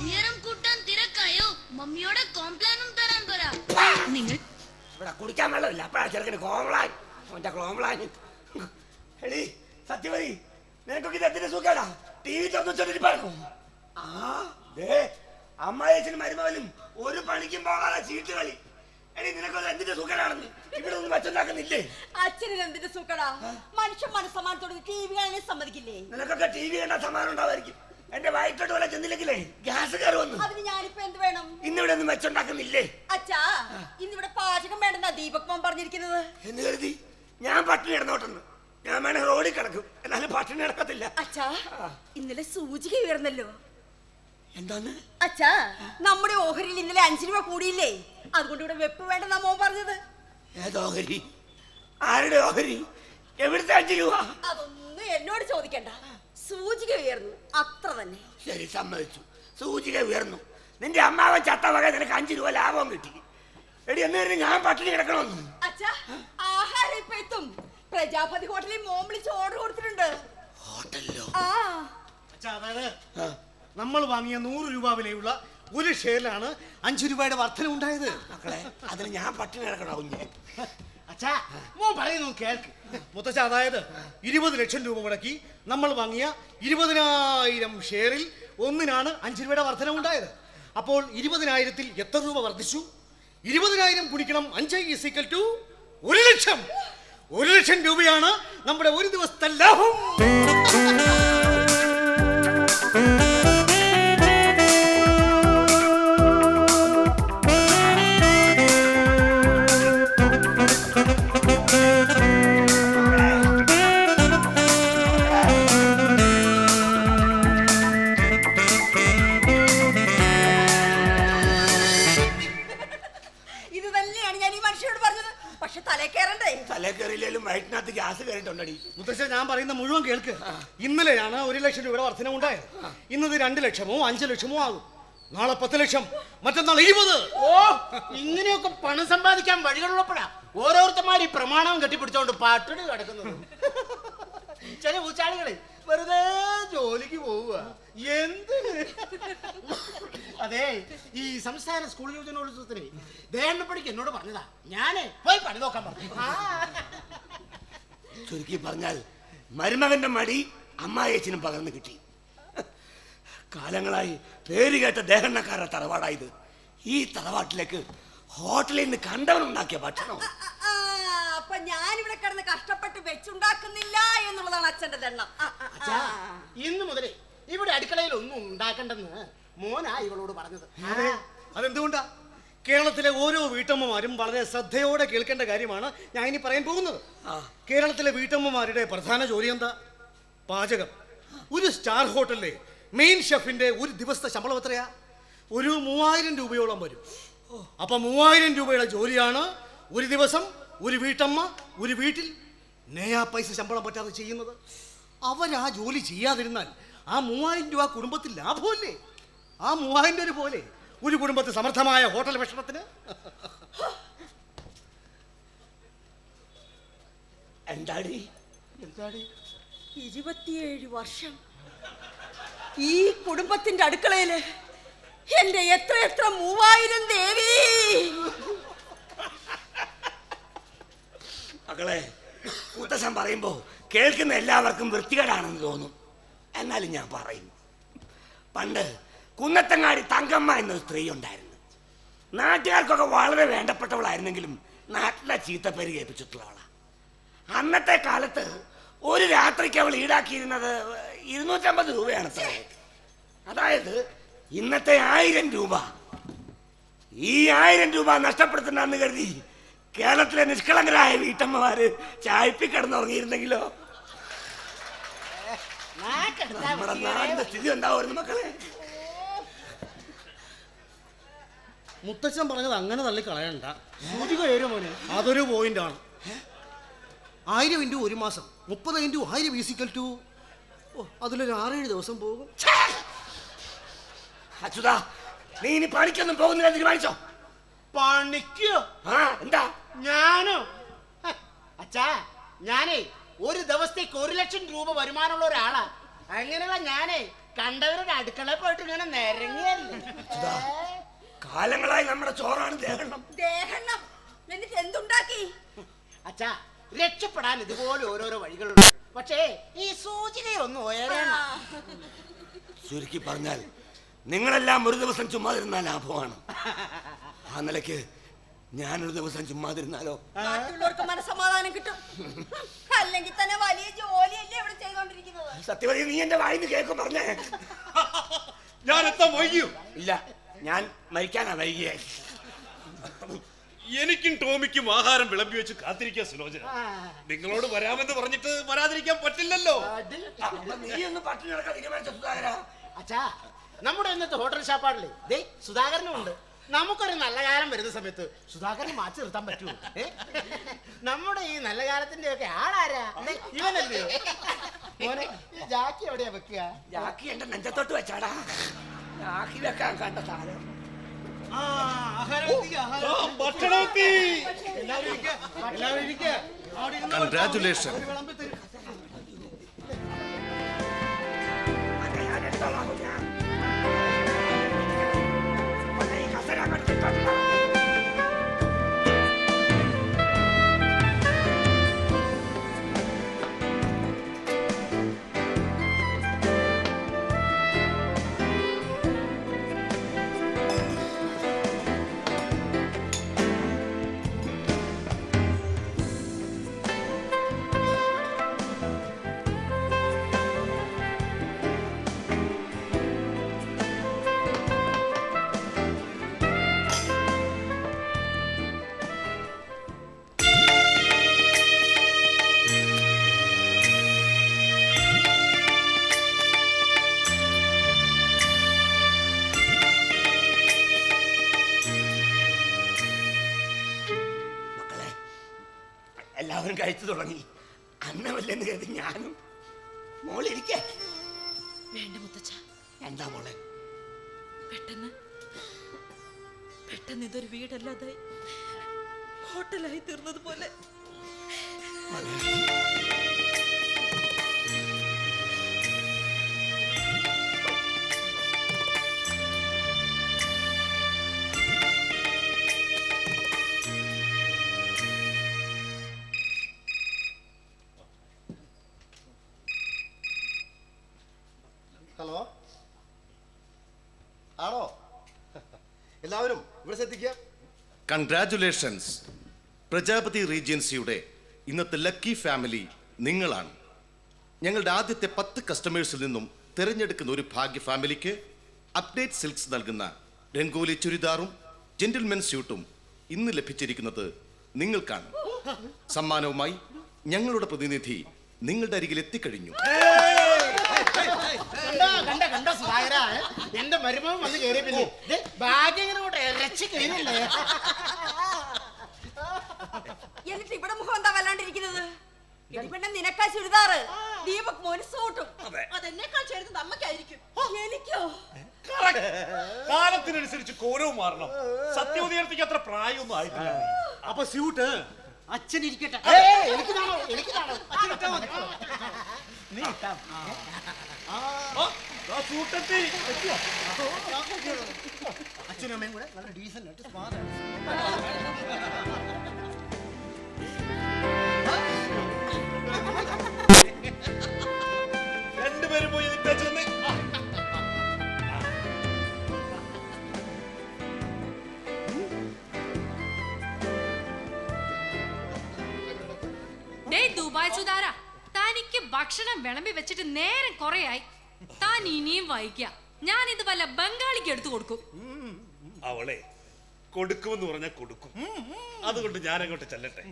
ഉയരം കൂട്ടാൻ തിരക്കായോ? മമ്മിയോടെ കോംപ്ലാനും തരാൻ പറ നിങ്ങൾ? ഇവിടെ കുടിക്കാൻ വെള്ളമില്ല. അപ്പഴാ ചെറുക്കന് കോംപ്ലാൻ അവന്റെ കോംപ്ലാൻ എടി സത്യമതി നിനക്കൊക്കെ ഇത് എന്തിന്റെ സുഖാടാ? ടി വി ആ ദേ അമ്മായച്ചനും മരുമകനും ഒരു പണിക്കും പോകാതെ ചീട്ട് കളി എടി നിനക്കൊക്കെ എന്തിന്റെ സുഖനാണെന്ന് ഇവിടെ ഒന്നും വെച്ചുണ്ടാക്കുന്നില്ലേ അച്ഛന് എന്തിന്റെ സുഖടാ മനുഷ്യൻ മനസ്സമാനത്തോട് ടി വി കാണാൻ സമ്മതിക്കില്ലേ? നിനക്കൊക്കെ ടി വി കണ്ട സമാനം ഉണ്ടാവായിരിക്കും എന്റെ വയറ്റോട്ട് വല്ല ചെന്നില്ലെങ്കിലേ ഗ്യാസ് കയറി വന്നു. അതിന് ഞാനിപ്പോ എന്ത് വേണം? ഇന്നിവിടെ ഒന്നും വെച്ചുണ്ടാക്കുന്നില്ലേ? അച്ഛാ ഇന്നിവിടെ പാചകം വേണ്ടെന്നാ ദീപക് മോൻ പറഞ്ഞിരിക്കുന്നത്. എന്ന് കരുതി ഞാൻ പട്ടിണി കിടന്നോട്ടെന്ന് ഞാൻ വേണേ റോഡിൽ കിടക്കും. എന്നാലും പട്ടിണി കിടക്കത്തില്ല. അച്ഛാ ഇന്നലെ സൂചിക ഉയർന്നല്ലോ. എന്താണ് അച്ഛാ നമ്മുടെ ഓഹരിയിൽ ഇന്നലെ അഞ്ചു രൂപ കൂടിയില്ലേ? അതുകൊണ്ട് ഇവിടെ വെപ്പ് വേണ്ടെന്നാ മോൻ പറഞ്ഞത്. ഏത് ഓഹരി? ആരുടെ ഓഹരി? എവിടുത്തെ അഞ്ചു രൂപ അതൊന്നും എന്നോട് ചോദിക്കണ്ട. സൂചിക ഉയർന്നു. അത്ര തന്നെ. ശരി സമ്മതിച്ചു. സൂചിക ഉയർന്നു. നിന്റെ അമ്മാവൻ ചത്ത വക നിനക്ക് അഞ്ചു രൂപ ലാഭം കിട്ടി. എടി എന്ന് കരുതി ഞാൻ പട്ടിണി കിടക്കണമെന്ന്. അച്ഛാ ആഹാരം ഇപ്പൊ എത്തും. പ്രജാപതി ഹോട്ടലിൽ മോൻ വിളിച്ച് ഓർഡർ കൊടുത്തിട്ടുണ്ട്. ഹോട്ടലിലോ? ആ. അച്ഛാ അതായത് നമ്മൾ വാങ്ങിയ നൂറ് രൂപ വിലയുള്ള ഒരു ഷെയറിലാണ് അഞ്ചു രൂപയുടെ വർധന ഉണ്ടായത്. മക്കളെ അതിന് ഞാൻ പട്ടിണി കിടക്കണോ കുഞ്ഞെ അച്ഛാ മോൻ പറയുന്നു കേൾക്ക്. മുത്തച്ഛ അതായത് ഇരുപത് ലക്ഷം രൂപ മുടക്കി നമ്മൾ വാങ്ങിയ ഇരുപതിനായിരം ഷെയറിൽ ഒന്നിനാണ് അഞ്ച് രൂപയുടെ വർധന ഉണ്ടായത്. അപ്പോൾ ഇരുപതിനായിരത്തിൽ എത്ര രൂപ വർദ്ധിച്ചു? ഇരുപതിനായിരം കുടിക്കണം അഞ്ച് ഈസിക്കൽ ടു ഒരു ലക്ഷം. ഒരു ലക്ഷം രൂപയാണ് നമ്മുടെ ഒരു ദിവസത്തെ ലാഭം. കേൾക്ക്. ഇന്നലെയാണ് ഒരു ലക്ഷം രൂപയുടെ വർധന ഉണ്ടായത്. ഇന്നത് രണ്ട് ലക്ഷമോ അഞ്ച് ലക്ഷമോ ആകും. നാളെ പത്ത് ലക്ഷം. മറ്റന്നാൾ ഇരുപത്. ഓ ഇങ്ങനെയൊക്കെ പണം സമ്പാദിക്കാൻ വഴികളുള്ളപ്പോഴാ ഓരോരുത്തന്മാർ ഈ പ്രമാണം കെട്ടിപ്പിടിച്ചോണ്ട് പാട്ടിട് കിടക്കുന്നത്. ചില ഊച്ചാളികളെ വെറുതെ ജോലിക്ക് പോവുക എന്ത് അതെ ഈ സംസ്ഥാന സ്കൂൾ യോജനോത്സവത്തിന് ദേഹണ്ണപ്പടിക്ക് എന്നോട് പറഞ്ഞതാ. ഞാനേ പോയി പണി നോക്കാൻ പറഞ്ഞു. ആ. ചുരുക്കി പറഞ്ഞാൽ മരുമകന്റെ മടി അമ്മായേച്ചിനും പകർന്നു കിട്ടി. കാലങ്ങളായി പേര് കേട്ട ദേഹണ്ണക്കാരുടെ തറവാടായത്. ഈ തറവാട്ടിലേക്ക് ഹോട്ടലിൽ നിന്ന് കണ്ടവനുണ്ടാക്കിയ ഭക്ഷണം. ആ, ആ, അപ്പൊ ഞാൻ ഇവിടെ കിടന്ന് കഷ്ടപ്പെട്ട് വെച്ചുണ്ടാക്കുന്നില്ല എന്നുള്ളതാണ് അച്ഛന്റെ ദണ്ണം ഇന്നു മുതലേ ഇവിടെ അടുക്കളയിൽ ഒന്നും ഉണ്ടാക്കണ്ടെന്ന് മോനാ ഇവളോട് പറഞ്ഞത്. അതെ അതെന്തുകൊണ്ടാ? കേരളത്തിലെ ഓരോ വീട്ടമ്മമാരും വളരെ ശ്രദ്ധയോടെ കേൾക്കേണ്ട കാര്യമാണ് ഞാൻ ഇനി പറയാൻ പോകുന്നത്. കേരളത്തിലെ വീട്ടമ്മമാരുടെ പ്രധാന ജോലി എന്താ? പാചകം. ഒരു സ്റ്റാർ ഹോട്ടലിലെ മെയിൻ ഷെഫിന്റെ ഒരു ദിവസത്തെ ശമ്പളം എത്രയാ? ഒരു മൂവായിരം രൂപയോളം വരും. അപ്പൊ മൂവായിരം രൂപയുടെ ജോലിയാണ് ഒരു ദിവസം ഒരു വീട്ടമ്മ ഒരു വീട്ടിൽ നേയാ പൈസ ശമ്പളം പറ്റാതെ ചെയ്യുന്നത്. അവരാ ജോലി ചെയ്യാതിരുന്നാൽ ആ മൂവായിരം രൂപ കുടുംബത്തിൽ ലാഭമല്ലേ? ആ മൂവായിരം രൂപ പോലെ. ഒരു കുടുംബത്തിൽ സമർത്ഥമായ ഹോട്ടൽ ഭക്ഷണത്തിന്? എന്താടി? ഇരുപത്തിയേഴ് വർഷം. ഈ കുടുംബത്തിന്റെ അടുക്കളയിൽ എന്റെ എത്ര എത്ര മൂവായിരം ദേവി! മക്കളെ കൂട്ടസം പറയുമ്പോ കേൾക്കുന്ന എല്ലാവർക്കും വൃത്തികേടാണെന്ന് തോന്നും. എന്നാലും ഞാൻ പറയും പണ്ട് കുന്നത്തങ്ങാടി തങ്കമ്മ എന്നൊരു സ്ത്രീ ഉണ്ടായിരുന്നു. നാട്ടുകാർക്കൊക്കെ വളരെ വേണ്ടപ്പെട്ടവളായിരുന്നെങ്കിലും നാട്ടിലെ ചീത്തപ്പേര് ആളാണ് അന്നത്തെ കാലത്ത് ഒരു രാത്രിക്ക് അവൾ ഈടാക്കിയിരുന്നത് ഇരുന്നൂറ്റമ്പത് രൂപയാണ് അതായത് ഇന്നത്തെ ആയിരം രൂപ. ഈ ആയിരം രൂപ നഷ്ടപ്പെടുത്തണ്ടെന്ന് കരുതി കേരളത്തിലെ നിഷ്കളങ്കരായ വീട്ടമ്മമാര് ചായപ്പി കിടന്നുറങ്ങിയിരുന്നെങ്കിലോ? നമ്മുടെ. നാടിന്റെ സ്ഥിതി മക്കളെ? മുത്തച്ഛൻ പറഞ്ഞത് അങ്ങനെ തള്ളി കളയണ്ട സൂചിക മോനെ അതൊരു പോയിന്റ് ആണ്. ആയിരം ഇന്റു ഒരു മാസം മുപ്പത് ഇന്റു ആയിരം ഈസിക്കൽ ടു ഓ അതിലൊരു ആറേഴ് ദിവസം പോകും. അച്യുതാ നീ ഇനി പണിക്കൊന്നും പോകുന്നില്ല തീരുമാനിച്ചോ? പണിക്കോ? ആ എന്താ? ഞാനോ? ഹ, അച്ഛാ ഞാനേ ഒരു ദിവസത്തേക്ക് ഒരു ലക്ഷം രൂപ വരുമാനമുള്ള ഒരാളാ. അങ്ങനെയുള്ള ഞാനേ കണ്ടവരുടെ അടുക്കള പോയിട്ട് ഇങ്ങനെ നിരങ്ങിയല്ലേ? കാലങ്ങളായി നമ്മുടെ ചോറാണ് ദേഹണ്ണം. ദേഹണ്ണം? എന്നിട്ട് എന്തുണ്ടാക്കി? അച്ഛാ രക്ഷപ്പെടാൻ ഇതുപോലെ ഓരോരോ വഴികളുണ്ട്. പക്ഷേ ഈ സൂചികയൊന്നും ഉയരണം ചുരുക്കി പറഞ്ഞാൽ നിങ്ങളെല്ലാം ഒരു ദിവസം ചുമ്മാതിരുന്നാൽ ലാഭമാണ്. ആ നിലയ്ക്ക് ഞാനൊരു ദിവസം ചുമ്മാതിരുന്നാലോ? നാട്ടിലുള്ളവർക്ക് മനസ്സമാധാനം കിട്ടും. അല്ലെങ്കിൽ തന്നെ വലിയ ജോലിയല്ലേ ഇവിടെ ചെയ്തോണ്ടിരിക്കുന്നത്? സത്യവതി നീ എന്റെ വായിന്ന് കേൾക്കും പറഞ്ഞേ. ഞാൻ എത്താൻ വൈകിയോ? ഇല്ല. ഞാൻ മരിക്കാനാ വൈകിയ. എനിക്കും ടോമിക്കും ആഹാരം വിളമ്പി വെച്ച് കാത്തിരിക്കുക സുലോചന. നിങ്ങളോട് വരാമെന്ന് പറഞ്ഞിട്ട് വരാതിരിക്കാൻ പറ്റില്ലല്ലോ. അതിൽ അപ്പൊ നീ ഒന്ന് പട്ടിണി കിടക്കാൻ തീരുമാനിച്ച സുധാകര. അച്ഛാ നമ്മുടെ ഇന്നത്തെ ഹോട്ടൽ ഷാപ്പാടില്ലേ ദേ സുധാകരനും ഉണ്ട് നമുക്കൊരു നല്ല കാലം വരുന്ന സമയത്ത് സുധാകരൻ മാറ്റി നിർത്താൻ പറ്റുമോ? നമ്മുടെ ഈ നല്ല കാലത്തിന്റെ ഒക്കെ ആളാരാ ഇവനല്ലേ? മോനെ ജാക്കി എവിടെയാ വെക്കുക? ജാക്കി എന്റെ നെഞ്ചത്തോട്ട് വെച്ചാടാ. ജാക്കി വെക്കാൻ കണ്ട സാധനം. ഭക്ഷണം തുടങ്ങി. അന്നമല്ലെന്ന് കരുതി ഞാനും. മോളിരിക്കേ വേണ്ട മുത്തച്ഛ. എന്താ മോളെ? പെട്ടെന്ന്. പെട്ടെന്ന് ഇതൊരു വീടല്ലാതെ ഹോട്ടലായി തീർന്നതുപോലെ. ശ്രദ്ധിക്കുക. കൺഗ്രാറ്റുലേഷൻസ് പ്രജാപതി റീജൻസിയുടെ ഇന്നത്തെ ലക്കി ഫാമിലി നിങ്ങളാണ്. ഞങ്ങളുടെ ആദ്യത്തെ പത്ത് കസ്റ്റമേഴ്സിൽ നിന്നും തിരഞ്ഞെടുക്കുന്ന ഒരു ഭാഗ്യ ഫാമിലിക്ക് അപ്ഡേറ്റ് സിൽക്സ് നൽകുന്ന രംഗോലി ചുരിദാറും ജെന്റിൽമെൻ സ്യൂട്ടും ഇന്ന് ലഭിച്ചിരിക്കുന്നത് നിങ്ങൾക്കാണ്. സമ്മാനവുമായി ഞങ്ങളുടെ പ്രതിനിധി നിങ്ങളുടെ അരികിൽ എത്തിക്കഴിഞ്ഞു. എന്റെ മരുമകൻ വന്ന് കയറിയ പിന്നെ ദേ, ഭാഗ്യം ഇങ്ങനെ കൂടെ ഇറച്ചി കഴിഞ്ഞില്ലേ എന്നിട്ട് ഇവിടെ മുഖം എന്താ വല്ലാണ്ടിരിക്കുന്നത്? ഇടിപ്പെണ്ണ നിനക്കാ ചുരിദാറ്. ദീപക് മോന് സൂട്ടും. അതെന്നെക്കാൾ ചേരുന്നത് അമ്മക്കായിരിക്കും എനിക്കോ? കാലത്തിനനുസരിച്ച് കോരവും മാറണം. സത്യവതിയർത്തിക്ക് അത്ര പ്രായമൊന്നും ആയിട്ടില്ല. അപ്പൊ സ്യൂട്ട്? അച്ഛൻ ഇരിക്കട്ടെ. ഏയ്, എനിക്ക് താണോ എനിക്ക് താണോ നീ ഇട്ടാ മതി. അച്ഛനും അമ്മയും കൂടെ നല്ല ഡീസന്റ് ആയിട്ട് ആയിട്ട് രണ്ടുപേരും പോയി. ഡേ ദുബായ് സുധാര തനിക്ക് ഭക്ഷണം വിളമ്പി വെച്ചിട്ട് നേരം കുറയായി. താൻ ഇനിയും വായിക്ക. ഞാൻ ഇത് വല്ല ബംഗാളിക്ക് എടുത്തു കൊടുക്കും. അവളെ കൊടുക്കുമെന്ന് പറഞ്ഞാൽ കൊടുക്കും. അതുകൊണ്ട് ഞാൻ അങ്ങോട്ട് ചെല്ലട്ടെ.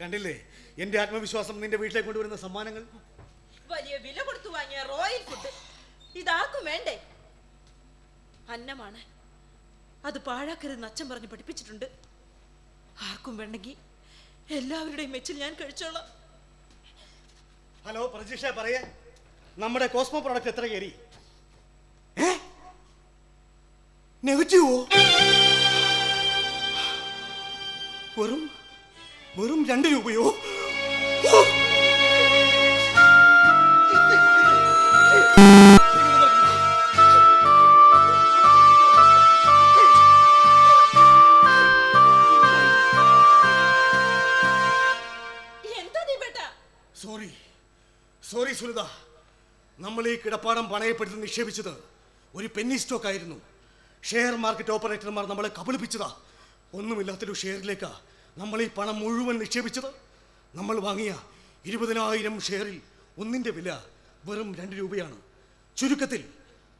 കണ്ടില്ലേ? എന്റെ ആത്മവിശ്വാസം നിന്റെ വീട്ടിലേക്ക് കൊണ്ടുവരുന്ന സമ്മാനങ്ങൾ? വലിയ വില കൊടുത്തു വാങ്ങിയ റോയൽ ഫുഡ്. ഇതാക്കും വേണ്ടേ? അന്നമാണ്. അത് പാഴാക്കരുതെന്ന് അച്ഛൻ പറഞ്ഞ് പഠിപ്പിച്ചിട്ടുണ്ട്. ആർക്കും വേണ്ടെങ്കിൽ എല്ലാവരുടെയും മെച്ചിൽ ഞാൻ കഴിച്ചോളാം. ഹലോ പ്രജീഷ പറയേ. നമ്മുടെ കോസ്മോ പ്രോഡക്റ്റ് എത്ര കയറി? നെഗറ്റീവോ? വെറും വെറും രണ്ട് രൂപയോ? പണയപ്പെടുത്തി നിക്ഷേപിച്ചത് ഒരു പെന്നി സ്റ്റോക്ക് ആയിരുന്നു. ഷെയർ മാർക്കറ്റ് ഓപ്പറേറ്റർമാർ നമ്മളെ കബളിപ്പിച്ചതാ. ഒന്നുമില്ലാത്തൊരു ഷെയറിലേക്കാ നമ്മൾ ഈ പണം മുഴുവൻ നിക്ഷേപിച്ചത്. നമ്മൾ വാങ്ങിയ ഇരുപതിനായിരം ഷെയറിൽ ഒന്നിന്റെ വില വെറും രണ്ട് രൂപയാണ്. ചുരുക്കത്തിൽ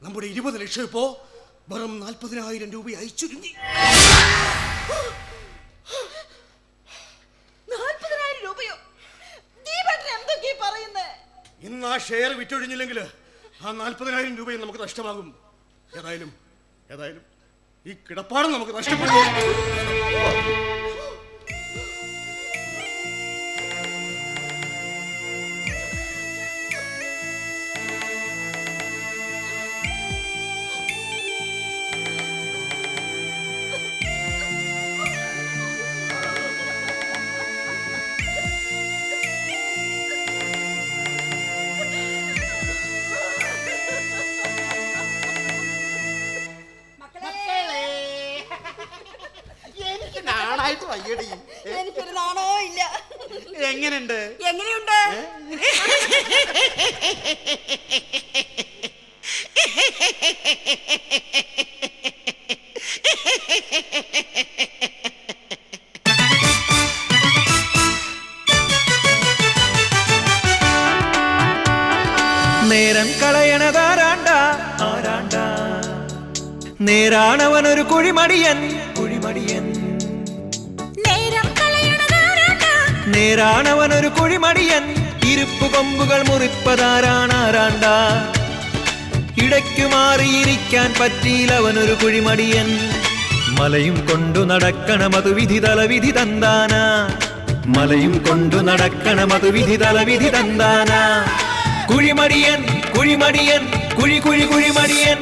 നമ്മുടെ ഇരുപത് ലക്ഷം ഇപ്പോൾ വെറും നാൽപ്പതിനായിരം രൂപയായി ചുരുങ്ങി. ഇന്ന് ആ ഷെയർ വിറ്റൊഴിഞ്ഞില്ലെങ്കിൽ ആ നാൽപ്പതിനായിരം രൂപയും നമുക്ക് നഷ്ടമാകും. ഏതായാലും ഏതായാലും ഈ കിടപ്പാടം നമുക്ക് നഷ്ടപ്പെടും. എങ്ങനെയുണ്ട്? എങ്ങനെയുണ്ട്? നേരം കളയണതാരാണ്ട? ആരാണ്ട? നേരാണവനൊരു കുഴിമടിയൻ. നേരാണവനൊരു കുഴിമടിയൻ. ഇരുപ്പു കൊമ്പുകൾ മുറിപ്പതാരാണാരാണ്ട ഇടയ്ക്കു മാറിയിരിക്കാൻ പറ്റിയിലവനൊരു കുഴിമടിയൻ. മലയും കൊണ്ടു നടക്കണമതു വിധി തലവിധി തന്താന മലയും കൊണ്ടു നടക്കണമതു വിധി തലവിധി തന്താന കുഴിമടിയൻ കുഴിമടിയൻ കുഴി കുഴി കുഴിമടിയൻ.